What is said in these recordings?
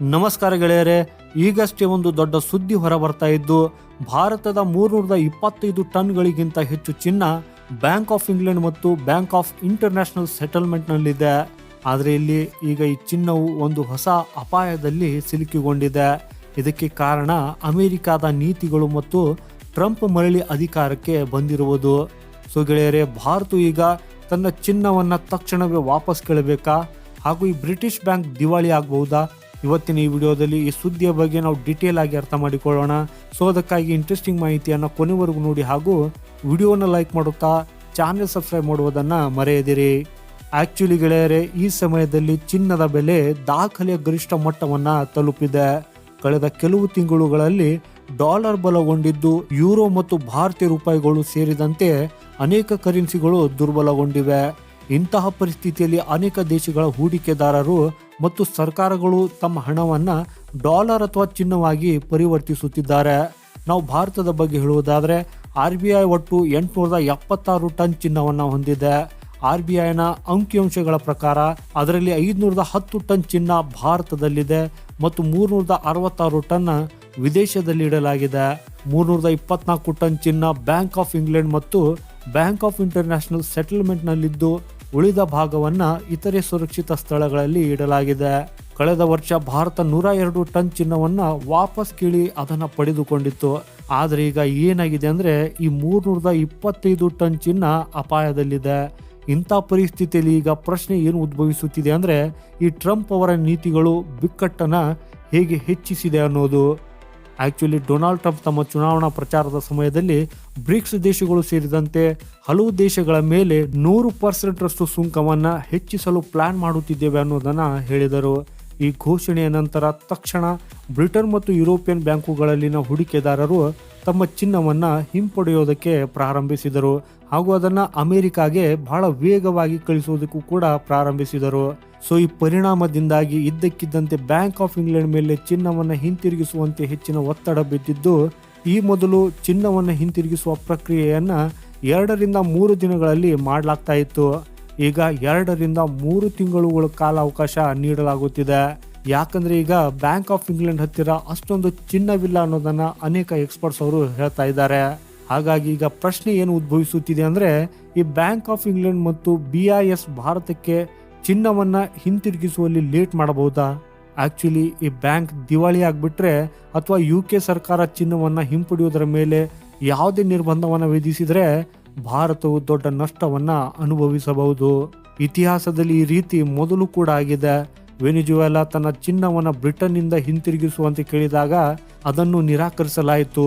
ನಮಸ್ಕಾರ ಗೆಳೆಯರೇ, ಈಗಷ್ಟೇ ಒಂದು ದೊಡ್ಡ ಸುದ್ದಿ ಹೊರ ಬರ್ತಾ ಇದ್ದು, ಭಾರತದ ಮೂರ್ನೂರದ ಇಪ್ಪತ್ತೈದು ಟನ್ಗಳಿಗಿಂತ ಹೆಚ್ಚು ಚಿನ್ನ ಬ್ಯಾಂಕ್ ಆಫ್ ಇಂಗ್ಲೆಂಡ್ ಮತ್ತು ಬ್ಯಾಂಕ್ ಆಫ್ ಇಂಟರ್ನ್ಯಾಷನಲ್ ಸೆಟಲ್ಮೆಂಟ್ನಲ್ಲಿದೆ. ಆದರೆ ಇಲ್ಲಿ ಈಗ ಈ ಚಿನ್ನವು ಒಂದು ಹೊಸ ಅಪಾಯದಲ್ಲಿ ಸಿಲುಕಿಕೊಂಡಿದೆ. ಇದಕ್ಕೆ ಕಾರಣ ಅಮೆರಿಕಾದ ನೀತಿಗಳು ಮತ್ತು ಟ್ರಂಪ್ ಮರಳಿ ಅಧಿಕಾರಕ್ಕೆ ಬಂದಿರುವುದು. ಸೊ ಗೆಳೆಯರೇ, ಭಾರತ ಈಗ ತನ್ನ ಚಿನ್ನವನ್ನು ತಕ್ಷಣವೇ ವಾಪಸ್ ಕೇಳಬೇಕಾ? ಹಾಗೂ ಈ ಬ್ರಿಟಿಷ್ ಬ್ಯಾಂಕ್ ದಿವಾಳಿ ಆಗಬಹುದಾ? ಇವತ್ತಿನ ಈ ವಿಡಿಯೋದಲ್ಲಿ ಈ ಸುದ್ದಿಯ ಬಗ್ಗೆ ನಾವು ಡಿಟೇಲ್ ಆಗಿ ಅರ್ಥ ಮಾಡಿಕೊಳ್ಳೋಣ. ಸೊ ಅದಕ್ಕಾಗಿ ಇಂಟ್ರೆಸ್ಟಿಂಗ್ ಮಾಹಿತಿಯನ್ನು ಕೊನೆವರೆಗೂ ನೋಡಿ ಹಾಗೂ ವಿಡಿಯೋನ ಲೈಕ್ ಮಾಡುತ್ತಾ ಚಾನೆಲ್ ಸಬ್ಸ್ಕ್ರೈಬ್ ಮಾಡುವುದನ್ನ ಮರೆಯದಿರಿ. ಆಕ್ಚುಲಿ ಗೆಳೆಯರೆ, ಈ ಸಮಯದಲ್ಲಿ ಚಿನ್ನದ ಬೆಲೆ ದಾಖಲೆಯ ಗರಿಷ್ಠ ಮಟ್ಟವನ್ನ ತಲುಪಿದೆ. ಕಳೆದ ಕೆಲವು ತಿಂಗಳುಗಳಲ್ಲಿ ಡಾಲರ್ ಬಲಗೊಂಡಿದ್ದು ಯೂರೋ ಮತ್ತು ಭಾರತೀಯ ರೂಪಾಯಿಗಳು ಸೇರಿದಂತೆ ಅನೇಕ ಕರೆನ್ಸಿಗಳು ದುರ್ಬಲಗೊಂಡಿವೆ. ಇಂತಹ ಪರಿಸ್ಥಿತಿಯಲ್ಲಿ ಅನೇಕ ದೇಶಗಳ ಹೂಡಿಕೆದಾರರು ಮತ್ತು ಸರ್ಕಾರಗಳು ತಮ್ಮ ಹಣವನ್ನು ಡಾಲರ್ ಅಥವಾ ಚಿನ್ನವಾಗಿ ಪರಿವರ್ತಿಸುತ್ತಿದ್ದಾರೆ. ನಾವು ಭಾರತದ ಬಗ್ಗೆ ಹೇಳುವುದಾದರೆ, ಆರ್ ಬಿ ಐ ಒಟ್ಟು ಎಂಟುನೂರದ ಎಪ್ಪತ್ತಾರು ಟನ್ ಚಿನ್ನವನ್ನು ಹೊಂದಿದೆ. ಆರ್ ಬಿ ಐನ ಅಂಕಿಅಂಶಗಳ ಪ್ರಕಾರ ಅದರಲ್ಲಿ ಐದುನೂರದ ಹತ್ತು ಟನ್ ಚಿನ್ನ ಭಾರತದಲ್ಲಿದೆ ಮತ್ತು ಮೂರ್ನೂರದ ಅರವತ್ತಾರು ಟನ್ ವಿದೇಶದಲ್ಲಿ ಇಡಲಾಗಿದೆ. ಮೂರ್ನೂರದ ಇಪ್ಪತ್ನಾಲ್ಕು ಟನ್ ಚಿನ್ನ ಬ್ಯಾಂಕ್ ಆಫ್ ಇಂಗ್ಲೆಂಡ್ ಮತ್ತು ಬ್ಯಾಂಕ್ ಆಫ್ ಇಂಟರ್ನ್ಯಾಷನಲ್ ಸೆಟಲ್ಮೆಂಟ್ನಲ್ಲಿದ್ದು ಉಳಿದ ಭಾಗವನ್ನ ಇತರೆ ಸುರಕ್ಷಿತ ಸ್ಥಳಗಳಲ್ಲಿ ಇಡಲಾಗಿದೆ. ಕಳೆದ ವರ್ಷ ಭಾರತ ನೂರ ಎರಡು ಟನ್ ಚಿನ್ನವನ್ನ ವಾಪಸ್ ಕೇಳಿ ಅದನ್ನ ಪಡೆದುಕೊಂಡಿತ್ತು. ಆದರೆ ಈಗ ಏನಾಗಿದೆ ಅಂದ್ರೆ ಈ ಮೂರ್ನೂರದ ಇಪ್ಪತ್ತೈದು ಟನ್ ಚಿನ್ನ ಅಪಾಯದಲ್ಲಿದೆ. ಇಂಥ ಪರಿಸ್ಥಿತಿಯಲ್ಲಿ ಈಗ ಪ್ರಶ್ನೆ ಏನು ಉದ್ಭವಿಸುತ್ತಿದೆ ಅಂದ್ರೆ ಈ ಟ್ರಂಪ್ ಅವರ ನೀತಿಗಳು ಬಿಕ್ಕಟ್ಟನ್ನು ಹೇಗೆ ಹೆಚ್ಚಿಸಿದೆ ಅನ್ನೋದು. ಆಕ್ಚುಲಿ ಡೊನಾಲ್ಡ್ ಟ್ರಂಪ್ ತಮ್ಮ ಚುನಾವಣಾ ಪ್ರಚಾರದ ಸಮಯದಲ್ಲಿ ಬ್ರಿಕ್ಸ್ ದೇಶಗಳು ಸೇರಿದಂತೆ ಹಲವು ದೇಶಗಳ ಮೇಲೆ ನೂರು ಪರ್ಸೆಂಟ್ ರಷ್ಟು ಸುಂಕವನ್ನು ಹೆಚ್ಚಿಸಲು ಪ್ಲಾನ್ ಮಾಡುತ್ತಿದ್ದೇವೆ ಅನ್ನೋದನ್ನು ಹೇಳಿದರು. ಈ ಘೋಷಣೆಯ ನಂತರ ತಕ್ಷಣ ಬ್ರಿಟನ್ ಮತ್ತು ಯುರೋಪಿಯನ್ ಬ್ಯಾಂಕುಗಳಲ್ಲಿನ ಹೂಡಿಕೆದಾರರು ತಮ್ಮ ಚಿನ್ನವನ್ನು ಹಿಂಪಡೆಯೋದಕ್ಕೆ ಪ್ರಾರಂಭಿಸಿದರು ಹಾಗೂ ಅದನ್ನು ಅಮೆರಿಕಾಗೆ ಬಹಳ ವೇಗವಾಗಿ ಕಳಿಸುವುದಕ್ಕೂ ಕೂಡ ಪ್ರಾರಂಭಿಸಿದರು. ಸೊ ಈ ಪರಿಣಾಮದಿಂದಾಗಿ ಇದ್ದಕ್ಕಿದ್ದಂತೆ ಬ್ಯಾಂಕ್ ಆಫ್ ಇಂಗ್ಲೆಂಡ್ ಮೇಲೆ ಚಿನ್ನವನ್ನು ಹಿಂತಿರುಗಿಸುವಂತೆ ಹೆಚ್ಚಿನ ಒತ್ತಡ ಬಿದ್ದಿದ್ದು, ಈ ಮೊದಲು ಚಿನ್ನವನ್ನು ಹಿಂತಿರುಗಿಸುವ ಪ್ರಕ್ರಿಯೆಯನ್ನು ಎರಡರಿಂದ ಮೂರು ದಿನಗಳಲ್ಲಿ ಮಾಡಲಾಗ್ತಾ ಇತ್ತು. ಈಗ ಎರಡರಿಂದ ಮೂರು ತಿಂಗಳುಗಳ ಕಾಲಾವಕಾಶ ನೀಡಲಾಗುತ್ತಿದೆ. ಯಾಕಂದ್ರೆ ಈಗ ಬ್ಯಾಂಕ್ ಆಫ್ ಇಂಗ್ಲೆಂಡ್ ಹತ್ತಿರ ಅಷ್ಟೊಂದು ಚಿನ್ನವಿಲ್ಲ ಅನ್ನೋದನ್ನ ಅನೇಕ ಎಕ್ಸ್ಪರ್ಟ್ಸ್ ಅವರು ಹೇಳ್ತಾ ಇದ್ದಾರೆ. ಹಾಗಾಗಿ ಈಗ ಪ್ರಶ್ನೆ ಏನು ಉದ್ಭವಿಸುತ್ತಿದೆ ಅಂದ್ರೆ, ಈ ಬ್ಯಾಂಕ್ ಆಫ್ ಇಂಗ್ಲೆಂಡ್ ಮತ್ತು ಬಿ ಐ ಎಸ್ ಭಾರತಕ್ಕೆ ಚಿನ್ನವನ್ನ ಹಿಂತಿರುಗಿಸುವಲ್ಲಿ ಲೇಟ್ ಮಾಡಬಹುದಾ? ಆಕ್ಚುಲಿ ಈ ಬ್ಯಾಂಕ್ ದಿವಾಳಿ ಆಗಿಬಿಟ್ರೆ ಅಥವಾ ಯು ಕೆ ಸರ್ಕಾರ ಚಿನ್ನವನ್ನು ಹಿಂಪಡೆಯುವುದರ ಮೇಲೆ ಯಾವುದೇ ನಿರ್ಬಂಧವನ್ನು ವಿಧಿಸಿದ್ರೆ ಭಾರತವು ದೊಡ್ಡ ನಷ್ಟವನ್ನ ಅನುಭವಿಸಬಹುದು. ಇತಿಹಾಸದಲ್ಲಿ ಈ ರೀತಿ ಮೊದಲು ಕೂಡ ಆಗಿದೆ. ವೆನಿಜುವೆಲಾ ತನ್ನ ಚಿನ್ನವನ್ನು ಬ್ರಿಟನ್ನಿಂದ ಹಿಂತಿರುಗಿಸುವಂತೆ ಕೇಳಿದಾಗ ಅದನ್ನು ನಿರಾಕರಿಸಲಾಯಿತು.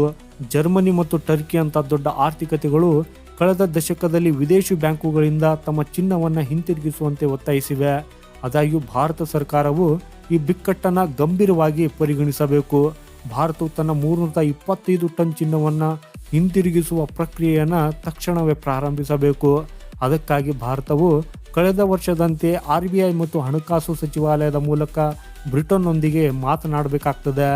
ಜರ್ಮನಿ ಮತ್ತು ಟರ್ಕಿ ಅಂತ ದೊಡ್ಡ ಆರ್ಥಿಕತೆಗಳು ಕಳೆದ ದಶಕದಲ್ಲಿ ವಿದೇಶಿ ಬ್ಯಾಂಕುಗಳಿಂದ ತಮ್ಮ ಚಿನ್ನವನ್ನು ಹಿಂತಿರುಗಿಸುವಂತೆ ಒತ್ತಾಯಿಸಿವೆ. ಆದಾಗ್ಯೂ ಭಾರತ ಸರ್ಕಾರವು ಈ ಬಿಕ್ಕಟ್ಟನ್ನು ಗಂಭೀರವಾಗಿ ಪರಿಗಣಿಸಬೇಕು. ಭಾರತವು ತನ್ನ ಮೂರ್ನೂರ ಇಪ್ಪತ್ತೈದು ಟನ್ ಚಿನ್ನವನ್ನು ಹಿಂತಿರುಗಿಸುವ ಪ್ರಕ್ರಿಯೆಯನ್ನು ತಕ್ಷಣವೇ ಪ್ರಾರಂಭಿಸಬೇಕು. ಅದಕ್ಕಾಗಿ ಭಾರತವು ಕಳೆದ ವರ್ಷದಂತೆ ಆರ್ ಬಿ ಐ ಮತ್ತು ಹಣಕಾಸು ಸಚಿವಾಲಯದ ಮೂಲಕ ಬ್ರಿಟನ್ನೊಂದಿಗೆ ಮಾತನಾಡಬೇಕಾಗ್ತದೆ.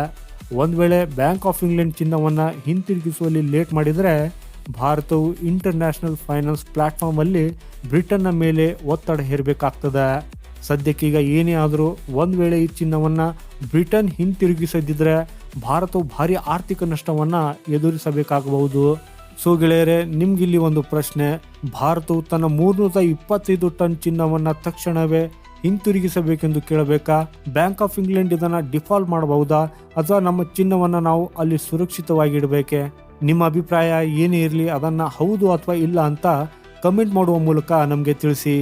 ಒಂದು ವೇಳೆ ಬ್ಯಾಂಕ್ ಆಫ್ ಇಂಗ್ಲೆಂಡ್ ಚಿನ್ನವನ್ನು ಹಿಂತಿರುಗಿಸುವಲ್ಲಿ ಲೇಟ್ ಮಾಡಿದರೆ ಭಾರತವು ಇಂಟರ್ನ್ಯಾಷನಲ್ ಫೈನಾನ್ಸ್ ಪ್ಲಾಟ್ಫಾರ್ಮ್ ಅಲ್ಲಿ ಬ್ರಿಟನ್ನ ಮೇಲೆ ಒತ್ತಡ ಹೇರಬೇಕಾಗ್ತದೆ. ಸದ್ಯಕ್ಕೀಗ ಏನೇ ಆದರೂ ಒಂದು ವೇಳೆ ಈ ಚಿನ್ನವನ್ನ ಬ್ರಿಟನ್ ಹಿಂತಿರುಗಿಸದಿದ್ರೆ ಭಾರತವು ಭಾರಿ ಆರ್ಥಿಕ ನಷ್ಟವನ್ನ ಎದುರಿಸಬೇಕಾಗಬಹುದು. ಸೊ ಗೆಳೆಯರೆ, ನಿಮ್ಗಿಲ್ಲಿ ಒಂದು ಪ್ರಶ್ನೆ. ಭಾರತವು ತನ್ನ ಮೂರ್ನೂರ ಇಪ್ಪತ್ತೈದು ಟನ್ ಚಿನ್ನವನ್ನ ತಕ್ಷಣವೇ ಹಿಂತಿರುಗಿಸಬೇಕೆಂದು ಕೇಳಬೇಕಾ? ಬ್ಯಾಂಕ್ ಆಫ್ ಇಂಗ್ಲೆಂಡ್ ಇದನ್ನ ಡಿಫಾಲ್ಟ್ ಮಾಡಬಹುದಾ? ಅಥವಾ ನಮ್ಮ ಚಿನ್ನವನ್ನ ನಾವು ಅಲ್ಲಿ ಸುರಕ್ಷಿತವಾಗಿ ಇಡಬೇಕೆ? ನಿಮ್ಮ ಅಭಿಪ್ರಾಯ ಏನೇ ಇರಲಿ ಅದನ್ನು ಹೌದು ಅಥವಾ ಇಲ್ಲ ಅಂತ ಕಮೆಂಟ್ ಮಾಡುವ ಮೂಲಕ ನಮಗೆ ತಿಳಿಸಿ.